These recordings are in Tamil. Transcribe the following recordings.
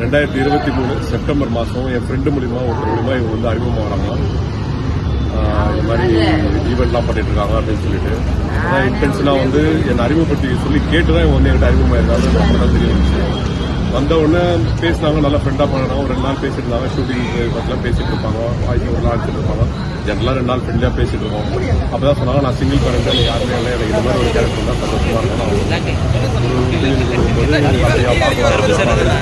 ரெண்டாயிரத்தி இருபத்தி மூணு செப்டம்பர் மாதம் என் ஃப்ரெண்டு மூலிமா ஒருத்தர் மூலிமா இவங்க வந்து அறிமுகமாகறாங்க ஆஹ் இந்த மாதிரி ஈவெண்ட்லாம் பண்ணிட்டு இருக்காங்க அப்படின்னு சொல்லிட்டு. அதான் இன்டென்ஷனாக வந்து என்னை அறிமுகப்படுத்தி சொல்லி கேட்டு தான் இவங்க வந்து என்கிட்ட அறிமுகமாக இருந்தாலும் ரொம்ப தான் தெரிய வந்துச்சு. வந்த உடனே பேசினாங்க நல்லா ஃப்ரெண்டாக பண்ணாங்க. ஒரு ரெண்டு நாள் பேசிட்டு இருந்தாங்க ஷூட்டிங் பற்றிலாம் பேசிட்டு இருப்பாங்க. வாய்ஸ் ஒரு நாள் இருப்பாங்க. ஜென்ரலாக ரெண்டு நாள் ஃப்ரெண்டாக பேசிட்டு இருக்கோம் அப்போ தான் சொன்னாங்க நான் சிங்கிள் பேரண்ட் யாருமே இல்லை. எனக்கு இந்த மாதிரி ஒரு கேரக்டர் தான் சந்தோஷமாக இருக்கும்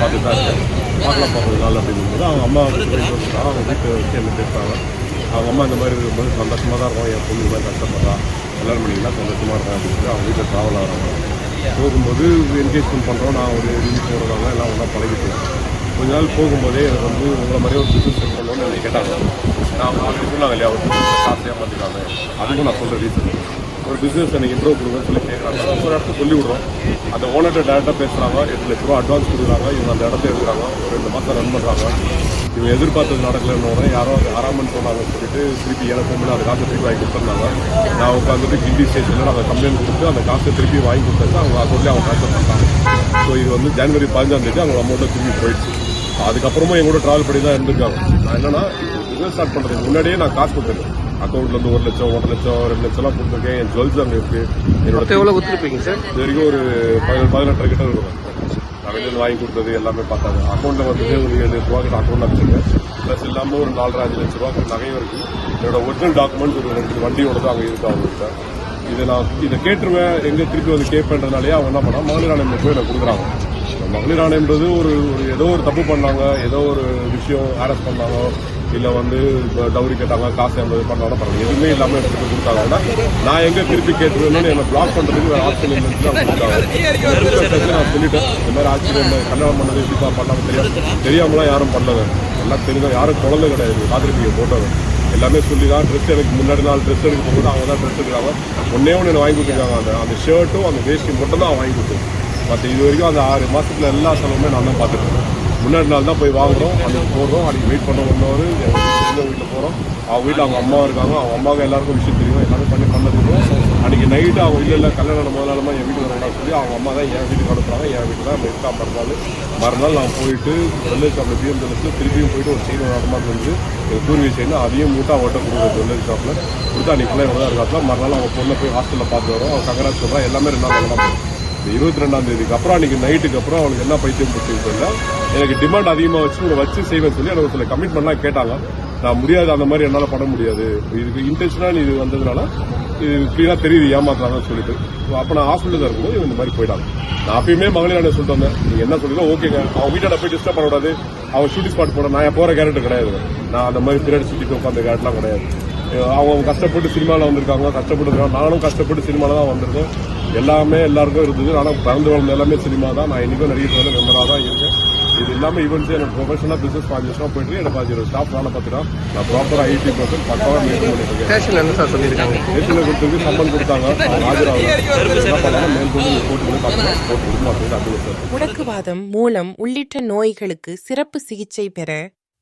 பார்த்துட்டு தான் இருக்கேன் பார்க்கலாம் பார்க்கலாம் நாள் அப்படிங்கும்போது அவங்க அம்மா சொன்னாங்க அவங்க வீட்டு என்ன அவங்க அம்மா இந்த மாதிரி இருக்கும்போது சந்தோஷமாக தான் இருக்கும் என் பொண்ணு இந்த மாதிரி கஷ்டப்படுறா கல்யாணம் பண்ணிங்கன்னா சந்தோஷமாக இருக்கும் அப்படின்னு சொல்லி அவங்க வீட்டில் ட்ராவல் ஆகிறாங்க போகும்போது என்கேஜ்மெண்ட் பண்ணுறோம் நான் ஒரு ரிலீஸ் போகிறவங்க எல்லாம் ஒன்றா பழகிட்டு கொஞ்ச நாள் போகும்போதே எனக்கு வந்து உங்களை மாதிரியே ஒரு பிஸ்னஸ் செட் பண்ணணும்னு என்னை கேட்டாங்க. நான் அவங்க சொன்னாங்க இல்லையா ஒரு பிஸ்னஸ் காசு ஏமாற்றிக்காங்க அதுக்கும் நான் சொல்கிற ரீசன் ஒரு பிஸ்னஸ் எனக்கு இன்ட்ரோ கொடுங்கன்னு சொல்லி கேட்குறாங்க ஒரு இடத்த சொல்லி விடுறோம் அந்த ஓனர்கிட்ட டேரெக்டாக பேசுகிறாங்க எட்டு லட்ச ரூபா அட்வான்ஸ் கொடுக்குறாங்க. இவங்க அந்த இடத்த எடுக்கிறாங்க ஒரு ரெண்டு மாதம் ரன் பண்ணுறாங்க இவங்க எதிர்பார்த்தது நடக்கலன்னு யாரோ ஆறாமன்னு சொன்னாங்கன்னு சொல்லிட்டு திருப்பி எனக்கு வந்து அந்த காசை திருப்பி வாங்கி கொடுத்துருந்தாங்க. நான் உட்காந்துட்டு கிண்டி ஸ்டேஷனில் நாங்கள் கம்ப்ளைண்ட் கொடுத்து அந்த காசை திருப்பி வாங்கி கொடுத்தாங்க அவங்க அக்கௌண்ட்லேயே அவங்க ட்ரான்ஸ்ஃபர் பண்ணிட்டாங்க. ஸோ இது வந்து ஜனவரி பதினஞ்சாம் தேதி அவங்க அமௌண்ட்டை திருப்பி போயிடுச்சு. அதுக்கப்புறமா என் கூட ட்ராவல் பண்ணி தான் இருந்திருக்காங்க. நான் என்னன்னா பிசினஸ் ஸ்டார்ட் பண்ணுறதுக்கு முன்னாடியே நான் காசு கொடுத்துருக்கேன் அக்கௌண்ட்ல இருந்து ஒரு லட்சம் ஒன்றரை லட்சம் ரெண்டு லட்சம்லாம் கொடுத்துருக்கேன். என் ஜுவல்ஸ் அங்கே இருக்கு. என்னோட எவ்வளோ கொடுத்துருப்பீங்க சார் இது வரைக்கும் ஒரு பதினெட்டு பதினெட்டு கிட்ட இருக்கும் நான் வெளியில் வாங்கி கொடுத்தது எல்லாமே பார்த்தாங்க. அக்கௌண்ட்டில் வந்துட்டு ஒரு ஏழு லட்ச ரூபா அக்கௌண்ட் வச்சிருக்கேன் ப்ளஸ் இல்லாமல் ஒரு நாலரை அஞ்சு லட்ச ரூபா நகையும் இருக்கு. என்னோட ஒரிஜினல் டாக்குமெண்ட் ஒரு ரெண்டு வண்டியோட தான் அங்கே இருக்கு அவங்ககிட்ட இதை நான் இதை கேட்டுருவேன். எங்கே திருப்பி வந்து கேட்பேன்றதுனாலே அவங்க என்ன பண்ணா மகளிர் ஆணையம் போய் எனக்கு கொடுக்குறாங்க. மகளிர் ஆணையம்ன்றது ஒரு ஒரு ஏதோ ஒரு தப்பு பண்ணாங்க. ஏதோ ஒரு விஷயம் ஹாரஸ் பண்ணாங்க. இல்லை வந்து டவுரி கேட்டாங்க காசு எண்பது பண்ணாங்க பரவாயில்ல எதுவுமே இல்லாமல் எடுத்துட்டு கொடுத்தாங்கன்னா நான் எங்கே திருப்பி கேட்டுருவேன்னு என்னை பிளாக் பண்ணுறதுக்கு வேறு ஆப்ஷன் கொடுத்தாங்க. நான் சொல்லிட்டேன். இந்த மாதிரி ஆச்சரியம். கல்யாணம் பண்ணது எப்படிப்பா பண்ணாம தெரியாம தெரியாமலாம் யாரும் பண்ணல. எல்லாம் தெரிஞ்ச யாரும் குழந்தை கிடையாது. பார்த்துருப்பீங்க போட்டோவை எல்லாமே சொல்லி தான் ட்ரெஸ் எனக்கு முன்னாடி நாள் ட்ரெஸ் எடுக்க போகும்போது அவங்க தான் ட்ரெஸ் எடுக்கிறாங்க. ஒன்னே ஒன்று எனக்கு வாங்கி கொடுத்துருக்காங்க. அந்த அந்த ஷர்ட்டும் அந்த வேஷ்டி மட்டும் தான் வாங்கி கொடுத்தேன் மற்ற இது வரைக்கும் அந்த ஆறு மாசத்துல எல்லா செலவுமே நான் தான் பார்த்துருக்கேன் முன்னாடி நாள் தான் போய் வாங்குறோம். அன்னைக்கு போடுறோம். அன்றைக்கி வெயிட் பண்ண ஒன் ஹவர் வீட்டில் போகிறோம் அவங்க வீட்டில் அவங்க அம்மா இருக்காங்க. அவங்க அம்மாவுக்கு எல்லாருக்கும் விஷயம் தெரியும். எல்லாமே பண்ணி பண்ணதுக்கும் அன்றைக்கி அன்னைக்கு நைட்டு அவங்க இல்லை இல்லை கல்யாணம் முதலாளமா என் வீட்டுக்கு வரணும் சொல்லி அவங்க அம்மா தான் என் வீட்டுக்கு அனுப்புறாங்க என் வீட்டில் தான் இருக்கா மறுநாள் மறுநாள் நான் போயிட்டு ஜுவல்லரி ஷாப்பில் பிஎம் ஜுவல்லர்ஸில் திருப்பியும் போயிட்டு ஒரு செயின் வர மாதிரி எங்கள் பூர்வீக செயின் அதையும் மூட்டை அவட்ட கொடுக்குற ஜுவல்லரி ஷாப்பில் கொடுத்து அன்றைக்கி ஃபுல்லாக தான் இருக்காப்புல. மறுநாள் அவங்க பொண்ணை போய் ஹாஸ்டலில் பார்த்து வரோம். அவங்க கங்கராஜ் சொல்கிறா எல்லாமே ரெண்டு நாள் நல்லா இந்த இருபத்தி ரெண்டாம் தேதிக்கு அப்புறம் அன்னைக்கு நைட்டுக்கு அப்புறம் அவனுக்கு என்ன பைத்தியம் பிடிச்சிருக்கு எனக்கு டிமாண்ட் அதிகமாக வச்சு உங்களை வச்சு செய்வேன் சொல்லி எனக்கு சில கமிட்மெண்ட்லாம் கேட்டாங்க. நான் முடியாது அந்த மாதிரி என்னால் பண்ண முடியாது. இதுக்கு இன்டென்ஷனாக இது வந்ததுனால இது கிளீனாக தெரியுது ஏமாத்துறாங்கன்னு சொல்லிட்டு. அப்போ நான் ஹாஸ்பிட்டல் தான் இருக்கும்போது இந்த மாதிரி போயிட்டாங்க. நான் அப்பயுமே மகளிர் சொல்லிட்டு வந்தேன். நீங்கள் என்ன சொல்லுங்க ஓகேங்க அவன் வீட்டில் போய் டிஸ்டர்ப் பண்ணக்கூடாது. அவன் ஷூட்டிங் ஸ்பாட் போட நான் போகிற கேரக்டர் கிடையாது. நான் அந்த மாதிரி திருடி சுற்றிட்டு உட்காந்து கேரக்டர்லாம் கிடையாது. அவங்க அவங்க கஷ்டப்பட்டு சினிமாவில் வந்திருக்காங்க கஷ்டப்பட்டு இருக்காங்க நானும் கஷ்டப்பட்டு சினிமாவில் தான் வந்திருக்கேன். எல்லாமே எல்லாருக்கும் இருந்தது. ஆனால் பிறந்து வளர்ந்த எல்லாமே சினிமா தான். நான் இன்னைக்கும் நிறைய பேர் மெம்பராக தான் இருக்கேன். இது இல்லாமல் ஈவெண்ட்ஸ் எனக்கு ப்ரொஃபஷனல் பிசினஸ் பாஞ்சு வருஷம் போயிட்டு எனக்கு பாஞ்சு ஒரு ஸ்டாஃப் வேலை பார்த்துட்டேன் நான் ப்ராப்பராக ஐடி பர்சன் பக்காவாக மெயின்டைன் ஸ்டேஷனில் என்ன சார் சொல்லியிருக்காங்க? நேற்றில் கொடுத்தது சம்பளம் கொடுத்தாங்க. வந்து சார் முடக்குவாதம் மூலம் உள்ளிட்ட நோய்களுக்கு சிறப்பு சிகிச்சை பெற